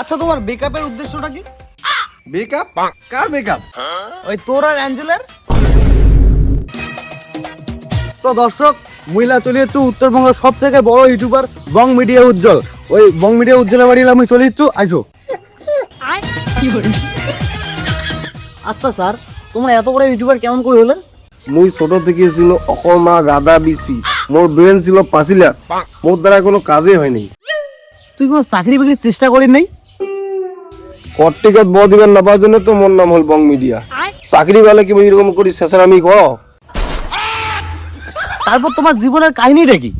আচ্ছা তোমার বেকআপের উদ্দেশ্যটা কি? বেকআপ কার বেকআপ ওই তোর আর অ্যাঞ্জেলের? তো দর্শক মহিলা চলে যাচ্ছ উত্তরবঙ্গের সব থেকে বড় ইউটিউবার বং মিডিয়া উজ্জ্বল। ওই বং মিডিয়া উজ্জ্বলের বাড়ি আমি চলে যাচ্ছ আইসো। আচ্ছা স্যার তোমরা এত বড় ইউটিউবার কেমন করে হলে? মুই ছোট থেকে ছিল অকর্মা গাদা বিসি। মোর ব্রেন ছিল পাঁচিলা মোর দ্বারা কোনো কাজই হয়নি। তুই কোনো চাকরি বাকরির চেষ্টা করিস নাই? কর্টিকত ব দিবেন না পাওয়ার জন্য তো মোর নাম হল বং মিডিয়া। চাকরি বেলা কি মুই এরকম করি শেষের আমি ক তারপর তোমার জীবনের কাহিনীটা কি?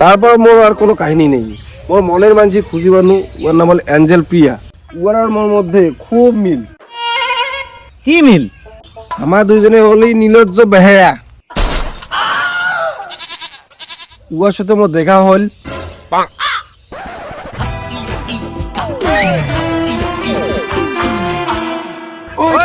তারপর মোর আর কোনো কাহিনী নেই। মোর মনের মানসি খুঁজি বানু ওর নাম হল অ্যাঞ্জেল প্রিয়া। উয়ার আর মোর মধ্যে খুব মিল। কি মিল? আমার দুজনে হলেই নীলজ্জ বেহেরা। উয়ার সাথে মোর দেখা হল।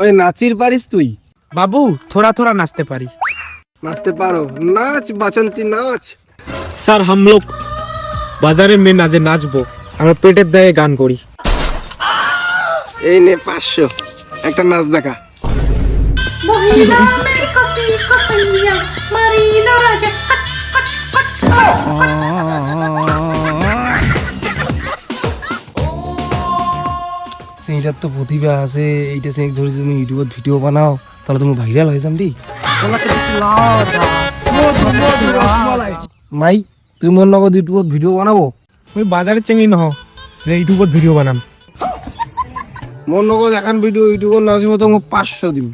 ওই নাচির পারিস তুই? বাবু থোড়া থোড়া নাচতে পারি। নাচতে পারো। নাচ বাচন্তি নাচ। স্যার হামলোক বাজারে মে নাচে নাচবো। আমরা পেটের দায়ে গান করি। এই নে পাঁচশো। একটা নাচ দেখা। মহিলা সেইটার তো প্রতিভা আছে এইটা সেই ধরে তুমি ইউটিউবত ভিডিও বানাও তাহলে তুমি ভাইরাল হয়ে যাম দি মাই তুই মোর লগত ইউটিউবত ভিডিও বানাবো? আমি বাজারে চেঙ্গি নহ যে ইউটিউবত ভিডিও বানাম। মোর লগত এখন ভিডিও ইউটিউবত নাচিব তো মোক পাঁচশো দিম।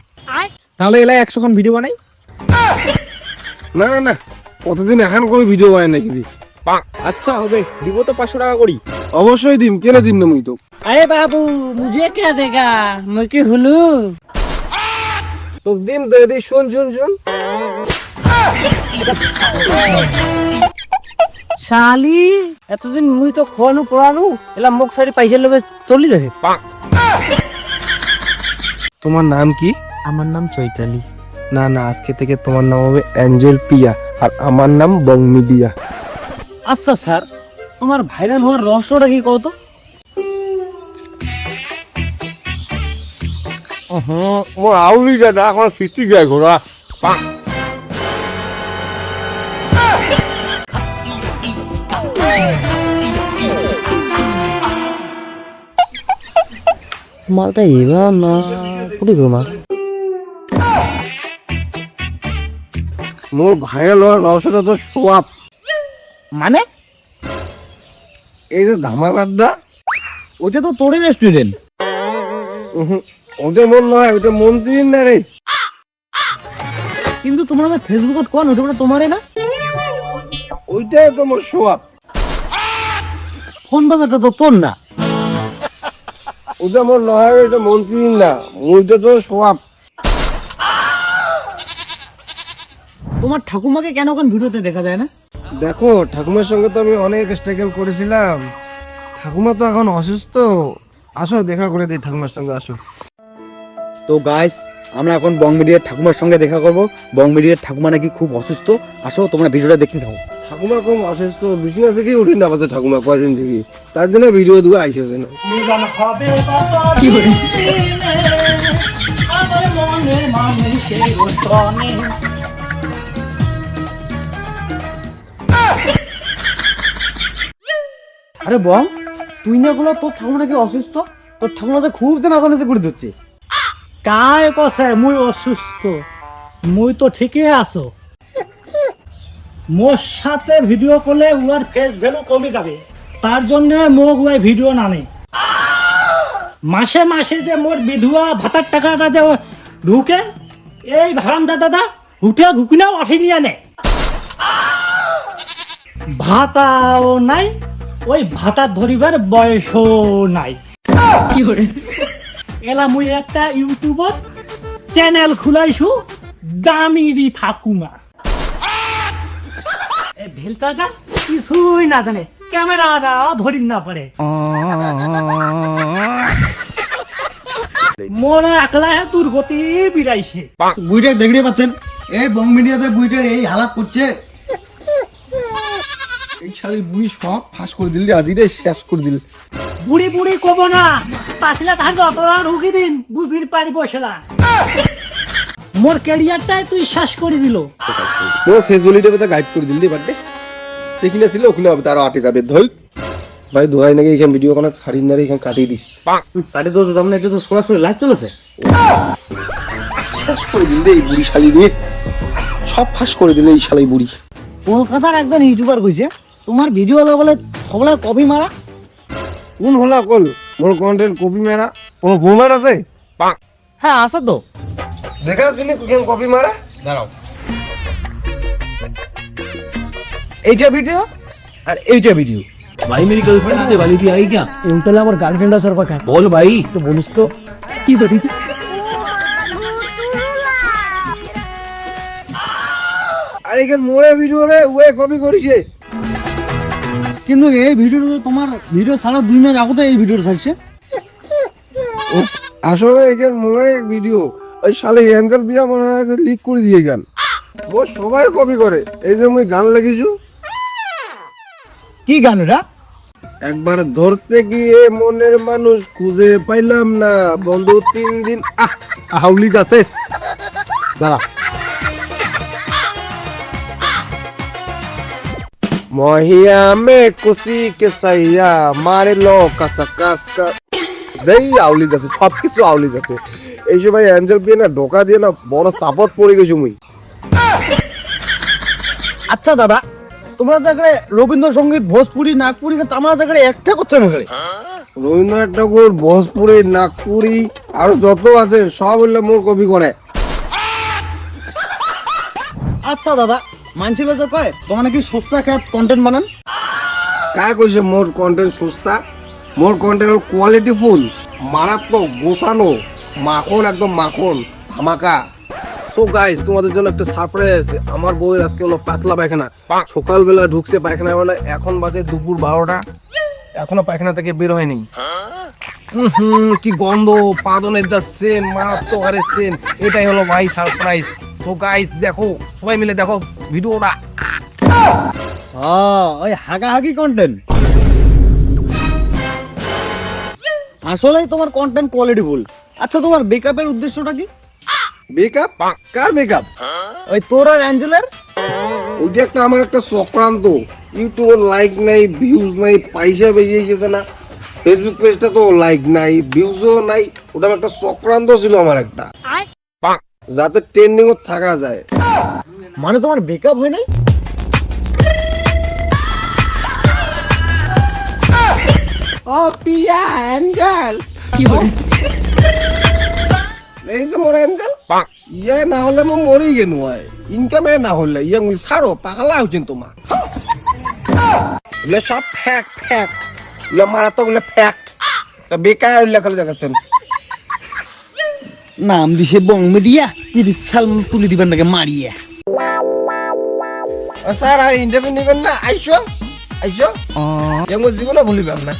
তাহলে এলাই একশো খান ভিডিও বানাই। না না না প্রতিদিন এখন করে ভিডিও বানাই নাকি? আচ্ছা হবে। দিব তো পাঁচশো টাকা করি। অবশ্যই দিম কেন দিম না মুই তো? আরে বাবু মুঝে কে দেগা? মুই কি হুলু? তো দিম তো এদি শুন শুন শুন। শালি এতদিন মুই তো খোয়ানু পড়ানু এলা মুখ সারি পাইছে লবে চলি রহে তোমার নাম কি? আমার নাম চৈতালি। না না আজকে থেকে তোমার নাম হবে অ্যাঞ্জেল পিয়া আর আমার নাম বংমিদিয়া। আচ্ছা স্যার তোমার ভাইরাল হওয়ার রহস্যটা কি কত মোর আউলি যায় না এখন ফিটি যায় ঘোড়া। মালটা এবার না কুড়ি গো মা। মোর ভাইরাল হওয়ার রহস্যটা তো সোয়াব মানে? এই যে ধামাকাদা ওটা তো তোরই রেস্টুরেন্ট ওটা মন নয় ওটা মন্ত্রী না রে। কিন্তু তোমরা তো ফেসবুকত কোন ওটা মানে তোমারই না? ওইটাই তো মোর সোয়াব। ফোন বাজারটা তো তোর না। ওটা মোর নয় ওটা মন্ত্রী না। ওইটা তো সোয়াব। তোমার ঠাকুমাকে কেন কোন ভিডিওতে দেখা যায় না? দেখো ঠাকুমার সঙ্গে তো আমি অনেক স্ট্রাগল করেছিলাম। ঠাকুমা তো এখন অসুস্থ। আসো দেখা করে দিই ঠাকুমার সঙ্গে আসো। তো গাইস আমরা এখন বং মিডিয়ার ঠাকুমার সঙ্গে দেখা করব। বং মিডিয়ার ঠাকুমা নাকি খুব অসুস্থ। আসো তোমরা ভিডিওটা দেখতে থাকো। ঠাকুমা খুব অসুস্থ। বিছানা থেকে উঠি না পাচ্ছে ঠাকুমা কয়দিন থেকে। তার জন্য ভিডিও দুটো আইসেছে না। আরে বং তুই না গুলো তোর ঠাকুমা নাকি অসুস্থ? তোর ঠাকুমা যে খুব যেন এখন করে দিচ্ছে কায় কছে মুই অসুস্থ। মুই তো ঠিকই আছো। মোর সাথে ভিডিও করলে উয়ার ফেস ভ্যালু কমে যাবে। তার জন্য মোক উয়াই ভিডিও নানে মাসে মাসে যে মোর বিধুয়া ভাতার টাকাটা যে ঢুকে, এই ভাড়ামটা দাদা হুটে ঢুকিনাও আঠি নিয়ে নে ভাতাও নাই ওই ভাতা ধরিবার বয়সও নাই। এলা মুই একটা ইউটিউবত চ্যানেল খুলাইছু দামিরি ঠাকুমা। এ ভেলতাটা কিছুই না জানে ক্যামেরাটা ধরি না পারে। মনে একলা দুর্গতি বিরাইছে। বুইটা দেখতে পাচ্ছেন এই বং মিডিয়াতে বুইটার এই হালাত করছে শালি বুই সব ফাঁস করে দিলি আজ রে শেষ করে দিল। বুড়ি বুড়ি কব না। পাঁচলা তাহার যতটা রুগী দিন বুঝির পারি বসেলা। মোর ক্যারিয়ারটাই তুই শেষ করে দিল। মোর ফেসবুকটা তো গাইড করে দিলি বার্থডে কিনে ছিল ওখানে হবে তারও আটে যাবে ধল ভাই দোহাই নাকি এখানে ভিডিও কোনো ছাড়ি না রে, এখানে কাটিয়ে দিস। সাড়ে দশ দাম না এটা তো সরাসরি লাইভ চলেছে। ফাঁস করে দিল এই বুড়ি শালি রে। সব ফাঁস করে দিলে এই শালাই বুড়ি। কলকাতার একজন ইউটিউবার কইছে তোমার ভিডিও হলো বলে সবলা কপি মারা কোন হলা কল মোর কন্টেন্ট কপি মেরা কোনো ভুমার আছে হ্যাঁ আছে তো দেখা আসিনি কেন কপি মারা দাঁড়াও এইটা ভিডিও আর এইটা ভিডিও भाई मेरी गर्लफ्रेंड आने वाली थी आई क्या ইউটেলে আমার গার্লফ্রেন্ড আছে পাকা बोल भाई তো বলিস তো কি করি আর এখানে মোরে ভিডিও রে ওয়ে কপি করিছে কিন্তু এই ভিডিওটা তো তোমার ভিডিও ছাড়া দুই মাস আগতে এই ভিডিওটা ছাড়ছে। আসলে এখানে মোরে ভিডিও ওই শালে অ্যাঞ্জেল বিয়া মনে হয় লিক করে দিয়ে গান মোর সবাই কপি করে। এই যে মুই গান লাগিছু। কি গান ওটা? একবার ধরতে গিয়ে মনের মানুষ খুঁজে পাইলাম না। বন্ধু তিন দিন আহ আউলি আছে। দাঁড়া। মহিয়া মে কুসি কে সাইয়া মারে লো কাসা কাসকা দেই আউলি যাচ্ছে সব কিছু আউলি যাচ্ছে। এই সময় অ্যাঞ্জেল বিয়ে না ঢোকা দিয়ে না বড় সাপত পড়ে গেছি মুই। আচ্ছা দাদা তোমরা জায়গায় রবীন্দ্রসঙ্গীত ভোজপুরি নাগপুরি তোমরা জায়গায় একটা করছে না রবীন্দ্রনাথ ঠাকুর ভোজপুরি নাগপুরি আর যত আছে সব হইলে মোর কপি করে। আচ্ছা দাদা মানছিল যে কয় তোমার নাকি সস্তা খেয়ে কন্টেন্ট বানান? কায় কইছে মোর কন্টেন্ট সস্তা? মোর কন্টেন্ট কোয়ালিটি ফুল মারাত্মক গোছানো মাখন একদম মাখন ধামাকা। সো গাইস তোমাদের জন্য একটা সারপ্রাইজ আছে। আমার বউয়ের আজকে হলো পাতলা পায়খানা। সকালবেলা ঢুকছে পায়খানা মানে এখন বাজে দুপুর বারোটা। এখনও পায়খানা থেকে বের হয়নি। হুম কি গন্ধ পাদনের যা সেন মারাত্মক আরে সেন এটাই হলো ভাই সারপ্রাইজ সো গাইস দেখো সবাই মিলে দেখো ভিডিওটা। ওই হাগাহাগি কন্টেন্ট আসলেই তোমার কন্টেন্ট কোয়ালিটি ফুল আচ্ছা তোমার বেকআপের উদ্দেশ্যটা কি? মেকআপ কার মেকআপ ওই তোর আর অ্যাঞ্জেলের? ওইটা একটা আমার একটা চক্রান্ত। ইউটিউবে লাইক নাই ভিউজ নাই পয়সা বেরিয়ে গেছে না। ফেসবুক পেজটা তো লাইক নাই ভিউজও নাই। ওটা আমার একটা চক্রান্ত ছিল আমার একটা। যাতে ট্রেন্ডিং থাকা যায়। মানে তোমার বেকআপ হয় নাই? ও পিয়া অ্যাঞ্জেল। এই যে মোর অ্যাঞ্জেল ইয়ে না হলে মই মরি গেল হয় ইনকামে না হলে ইয়ে মুই ছাড়ো পাগলা হচ্ছেন তোমার এগুলো সব ফ্যাক ফ্যাক এগুলো মারাত্মক এগুলো ফ্যাক বেকার লেখা দেখাচ্ছেন নাম দিছে বং মিডিয়া তিরিশ সাল তুলে দিবেন নাকি মারিয়ে স্যার আর ইন্টারভিউ নেবেন না। আইসো আইসো। যেমন জীবনে ভুলিবেন না।